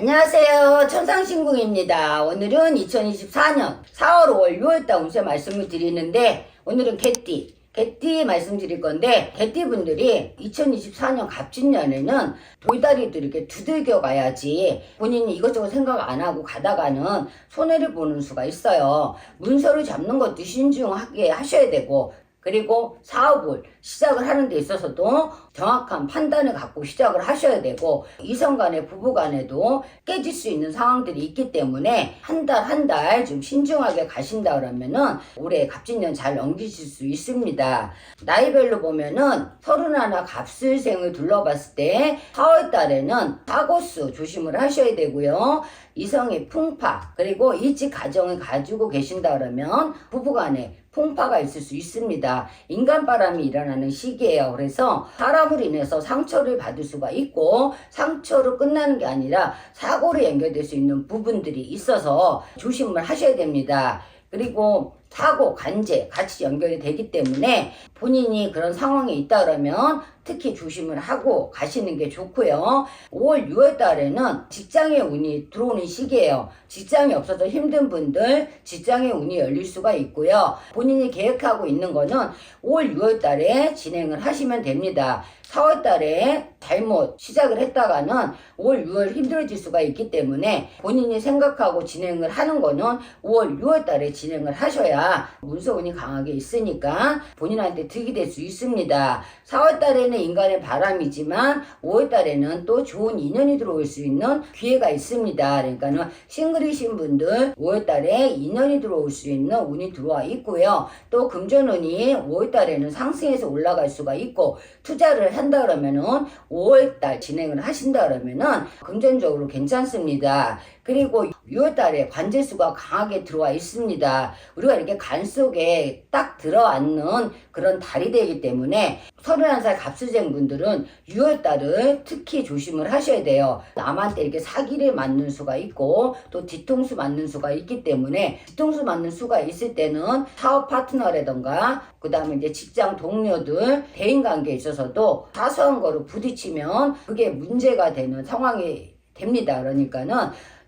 안녕하세요. 천상신궁입니다. 오늘은 2024년 4월, 5월, 6월달 운세 말씀을 드리는데 오늘은 개띠, 개띠 말씀드릴 건데 개띠 분들이 2024년 갑진년에는 돌다리도 이렇게 두들겨 가야지 본인이 이것저것 생각 안 하고 가다가는 손해를 보는 수가 있어요. 문서를 잡는 것도 신중하게 하셔야 되고 그리고 사업을 시작을 하는 데 있어서도 정확한 판단을 갖고 시작을 하셔야 되고 이성 간에 부부 간에도 깨질 수 있는 상황들이 있기 때문에 한 달 한 달 좀 신중하게 가신다 그러면은 올해 갑진년 잘 넘기실 수 있습니다. 나이별로 보면은 서른하나 갑술생을 둘러봤을 때 4월 달에는 사고수 조심을 하셔야 되고요. 이성의 풍파 그리고 일찍 가정을 가지고 계신다 그러면 부부간에 풍파가 있을 수 있습니다. 인간 바람이 일어나는 시기예요. 그래서 사람 으로 인해서 상처를 받을 수가 있고 상처로 끝나는 게 아니라 사고로 연결될 수 있는 부분들이 있어서 조심을 하셔야 됩니다. 그리고 사고, 간제 같이 연결이 되기 때문에 본인이 그런 상황에 있다 그러면 특히 조심을 하고 가시는 게 좋고요. 5월, 6월 달에는 직장의 운이 들어오는 시기예요. 직장이 없어서 힘든 분들 직장의 운이 열릴 수가 있고요. 본인이 계획하고 있는 거는 5월, 6월 달에 진행을 하시면 됩니다. 4월 달에 잘못 시작을 했다가는 5월, 6월 힘들어질 수가 있기 때문에 본인이 생각하고 진행을 하는 거는 5월, 6월 달에 진행을 하셔야 문서운이 강하게 있으니까 본인한테 득이 될 수 있습니다. 4월 달에는 인간의 바람이지만 5월 달에는 또 좋은 인연이 들어올 수 있는 기회가 있습니다. 그러니까는 싱글이신 분들 5월 달에 인연이 들어올 수 있는 운이 들어와 있고요. 또 금전운이 5월 달에는 상승해서 올라갈 수가 있고 투자를 한다 그러면은 5월 달 진행을 하신다 그러면은 금전적으로 괜찮습니다. 그리고 6월 달에 관제수가 강하게 들어와 있습니다. 우리가 이렇게 간 속에 딱 들어앉는 그런 달이 되기 때문에 31살 갑수생 분들은 6월 달을 특히 조심을 하셔야 돼요. 남한테 이렇게 사기를 맞는 수가 있고 또 뒤통수 맞는 수가 있기 때문에 뒤통수 맞는 수가 있을 때는 사업 파트너라던가 그 다음에 이제 직장 동료들 대인 관계에 있어서도 사소한 거로 부딪히면 그게 문제가 되는 상황이 됩니다. 그러니까는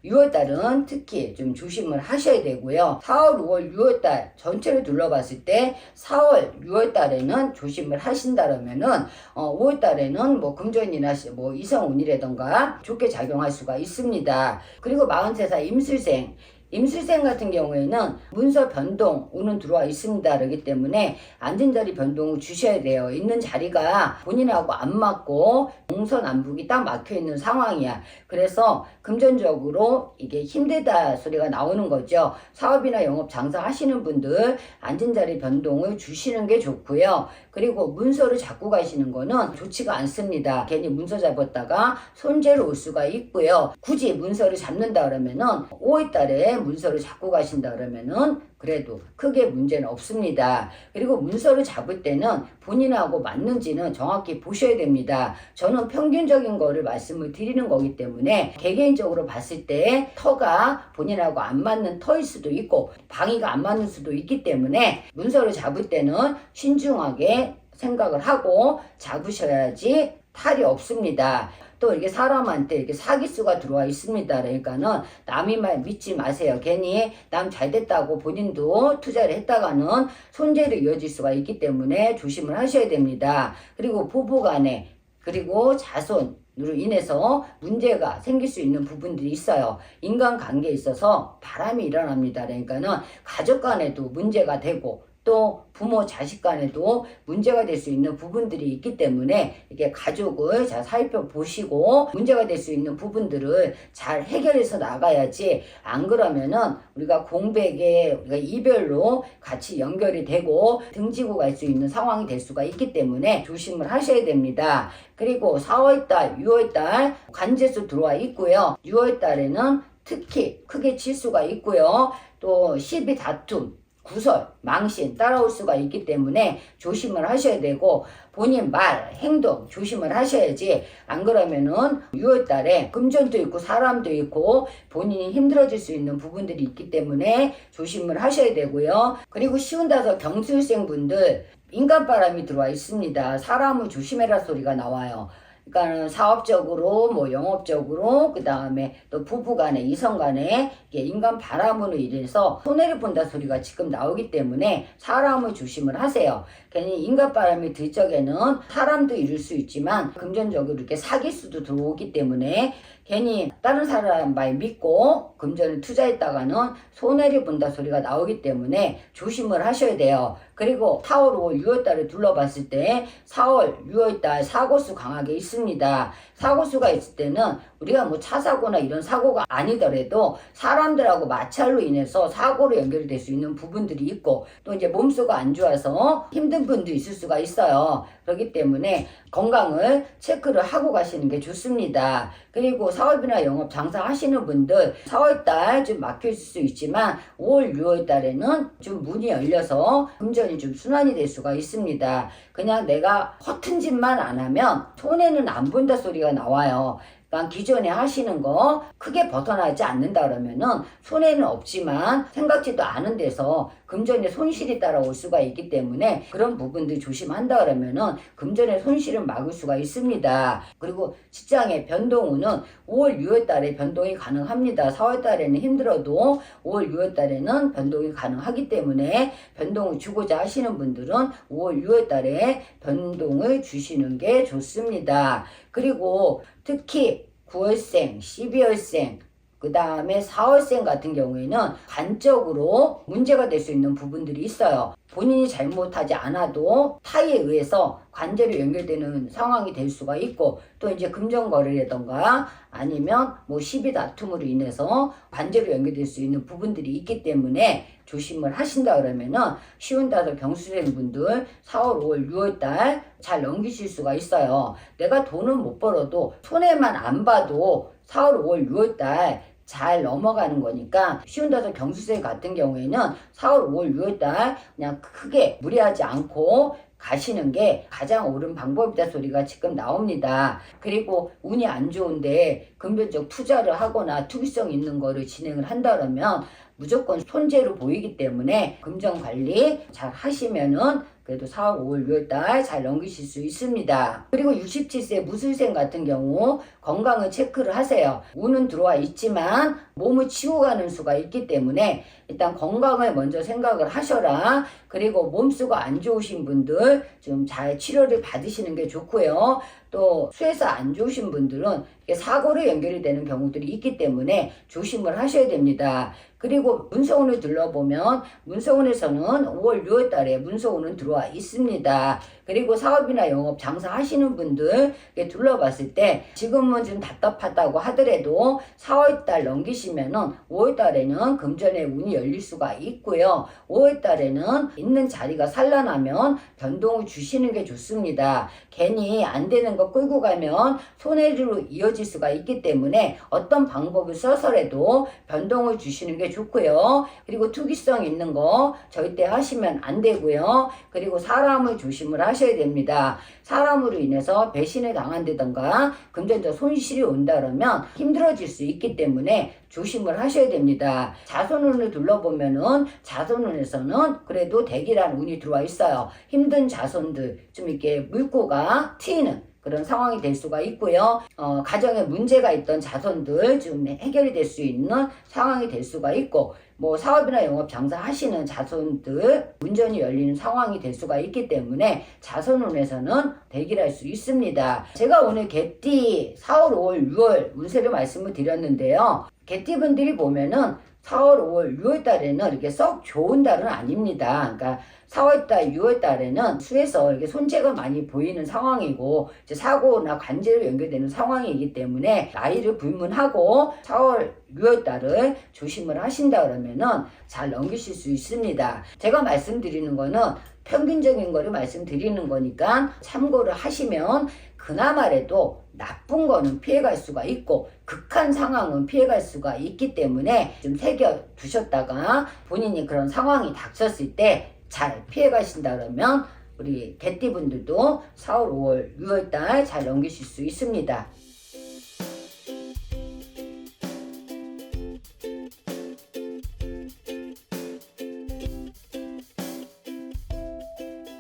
6월달은 특히 좀 조심을 하셔야 되고요. 4월, 5월, 6월달 전체를 둘러봤을 때 4월, 6월달에는 조심을 하신다면은 어, 5월달에는 뭐 금전이나 시- 뭐 이성운이라던가 좋게 작용할 수가 있습니다. 그리고 43살 임술생 임술생 같은 경우에는 문서 변동 운은 들어와 있습니다. 그렇기 때문에 앉은 자리 변동을 주셔야 돼요. 있는 자리가 본인하고 안 맞고 동서남북이 딱 막혀 있는 상황이야. 그래서 금전적으로 이게 힘들다 소리가 나오는 거죠. 사업이나 영업 장사 하시는 분들 앉은 자리 변동을 주시는 게 좋고요. 그리고 문서를 잡고 가시는 거는 좋지가 않습니다. 괜히 문서 잡았다가 손재로 올 수가 있고요. 굳이 문서를 잡는다 그러면은 5월 달에 문서를 잡고 가신다 그러면은 그래도 크게 문제는 없습니다. 그리고 문서를 잡을 때는 본인하고 맞는지는 정확히 보셔야 됩니다. 저는 평균적인 거를 말씀을 드리는 거기 때문에 개개인적으로 봤을 때 터가 본인하고 안 맞는 터일 수도 있고 방위가 안 맞는 수도 있기 때문에 문서를 잡을 때는 신중하게 생각을 하고 잡으셔야지 탈이 없습니다. 또 이렇게 사람한테 이렇게 사기수가 들어와 있습니다. 그러니까는 남의 말 믿지 마세요. 괜히 남 잘 됐다고 본인도 투자를 했다가는 손재로 이어질 수가 있기 때문에 조심을 하셔야 됩니다. 그리고 부부 간에 그리고 자손으로 인해서 문제가 생길 수 있는 부분들이 있어요. 인간관계에 있어서 바람이 일어납니다. 그러니까는 가족 간에도 문제가 되고 또 부모 자식 간에도 문제가 될 수 있는 부분들이 있기 때문에 이게 가족을 잘 살펴보시고 문제가 될 수 있는 부분들을 잘 해결해서 나가야지 안 그러면은 우리가 공백에 우리가 이별로 같이 연결이 되고 등지고 갈 수 있는 상황이 될 수가 있기 때문에 조심을 하셔야 됩니다. 그리고 4월달, 6월달 관제수 들어와 있고요. 6월달에는 특히 크게 칠 수가 있고요. 또 시비 다툼 구설, 망신 따라올 수가 있기 때문에 조심을 하셔야 되고 본인 말, 행동 조심을 하셔야지 안 그러면은 6월 달에 금전도 있고 사람도 있고 본인이 힘들어질 수 있는 부분들이 있기 때문에 조심을 하셔야 되고요. 그리고 쉬운 다서 경술생 분들 인간바람이 들어와 있습니다. 사람을 조심해라 소리가 나와요. 그러니까 사업적으로 뭐 영업적으로 그 다음에 또 부부간에 이성간에 인간 바람으로 인해서 손해를 본다 소리가 지금 나오기 때문에 사람을 조심을 하세요. 괜히 인간 바람이 들 적에는 사람도 잃을 수 있지만 금전적으로 이렇게 사기 수도 들어오기 때문에 괜히 다른 사람 말 믿고 금전을 투자했다가는 손해를 본다 소리가 나오기 때문에 조심을 하셔야 돼요. 그리고 4월, 5월, 6월달에 둘러봤을 때 4월, 6월달 사고수 강하게 있습니다. 사고수가 있을 때는 우리가 뭐 차 사고나 이런 사고가 아니더라도 사람들하고 마찰로 인해서 사고로 연결될 수 있는 부분들이 있고 또 이제 몸수가 안 좋아서 힘든 분도 있을 수가 있어요. 그렇기 때문에 건강을 체크를 하고 가시는 게 좋습니다. 그리고 사업이나 영업 장사 하시는 분들 4월달 좀 막힐 수 있지만 5월, 6월달에는 좀 문이 열려서 금전이 좀 순환이 될 수가 있습니다. 그냥 내가 허튼 짓만 안 하면 손해는 안 본다 소리가 나와요. 그러니까 기존에 하시는 거 크게 벗어나지 않는다 그러면은 손해는 없지만 생각지도 않은 데서 금전의 손실이 따라올 수가 있기 때문에 그런 부분들 조심한다 그러면은 금전의 손실을 막을 수가 있습니다. 그리고 직장의 변동우는 5월, 6월 달에 변동이 가능합니다. 4월 달에는 힘들어도 5월, 6월 달에는 변동이 가능하기 때문에 변동을 주고자 하시는 분들은 5월, 6월 달에 변동을 주시는 게 좋습니다. 그리고 특히 9월생, 12월생, 그 다음에 4월생 같은 경우에는 관적으로 문제가 될 수 있는 부분들이 있어요. 본인이 잘못하지 않아도 타에 의해서 관제로 연결되는 상황이 될 수가 있고 또 이제 금전거래라던가 아니면 뭐 시비 다툼으로 인해서 관제로 연결될 수 있는 부분들이 있기 때문에 조심을 하신다 그러면은 쉬운 다섯 경수생 분들 4월, 5월, 6월 달 잘 넘기실 수가 있어요. 내가 돈은 못 벌어도 손해만 안 봐도 4월, 5월, 6월 달 잘 넘어가는 거니까 쉬운 다섯 경수생 같은 경우에는 4월, 5월, 6월 달 그냥 크게 무리하지 않고 가시는 게 가장 옳은 방법이다 소리가 지금 나옵니다. 그리고 운이 안 좋은데 근본적 투자를 하거나 투기성 있는 거를 진행을 한다 그러면 무조건 손재로 보이기 때문에 금전 관리 잘 하시면은 그래도 4월, 5월, 6월 달 잘 넘기실 수 있습니다. 그리고 67세 무술생 같은 경우 건강을 체크를 하세요. 운은 들어와 있지만 몸을 치고 가는 수가 있기 때문에 일단 건강을 먼저 생각을 하셔라. 그리고 몸수가 안 좋으신 분들 좀 잘 치료를 받으시는 게 좋고요. 또 수에서 안 좋으신 분들은 사고로 연결이 되는 경우들이 있기 때문에 조심을 하셔야 됩니다. 그리고 문서운을 둘러보면 문서운에서는 5월, 6월 달에 문서운은 들어와 있습니다. 그리고 사업이나 영업 장사 하시는 분들 둘러봤을 때 지금은 좀 답답하다고 하더라도 4월 달 넘기시면 은 5월 달에는 금전의 운이 열릴 수가 있고요. 5월 달에는 있는 자리가 산란하면 변동을 주시는 게 좋습니다. 괜히 안 되는 거 끌고 가면 손해로 이어질 수가 있기 때문에 어떤 방법을 써서라도 변동을 주시는 게 좋고요. 그리고 투기성 있는 거 절대 하시면 안 되고요. 그리고 사람을 조심을 하셔야 됩니다. 사람으로 인해서 배신을 당한다던가 금전적 손실이 온다 그러면 힘들어질 수 있기 때문에 조심을 하셔야 됩니다. 자손운을 둘러보면은 자손운에서는 그래도 대기란 운이 들어와 있어요. 힘든 자손들 좀 이렇게 물고가 튀는 그런 상황이 될 수가 있고요. 어, 가정에 문제가 있던 자손들 좀 해결이 될 수 있는 상황이 될 수가 있고, 뭐 사업이나 영업 장사 하시는 자손들 운전이 열리는 상황이 될 수가 있기 때문에 자손운에서는 대기를 할수 있습니다. 제가 오늘 개띠 4월, 5월, 6월 운세를 말씀을 드렸는데요. 개띠분들이 보면은 4월, 5월, 6월 달에는 이렇게 썩 좋은 달은 아닙니다. 그러니까 4월 달, 6월 달에는 수에서 이렇게 손재가 많이 보이는 상황이고 이제 사고나 관제로 연결되는 상황이기 때문에 나이를 불문하고 4월, 6월 달을 조심을 하신다 그러면은 잘 넘기실 수 있습니다. 제가 말씀드리는 거는 평균적인 거를 말씀드리는 거니까 참고를 하시면 그나마라도 나쁜 거는 피해갈 수가 있고 극한 상황은 피해갈 수가 있기 때문에 좀 새겨 두셨다가 본인이 그런 상황이 닥쳤을 때 잘 피해 가신다 그러면 우리 개띠분들도 4월, 5월, 6월 달 잘 넘기실 수 있습니다.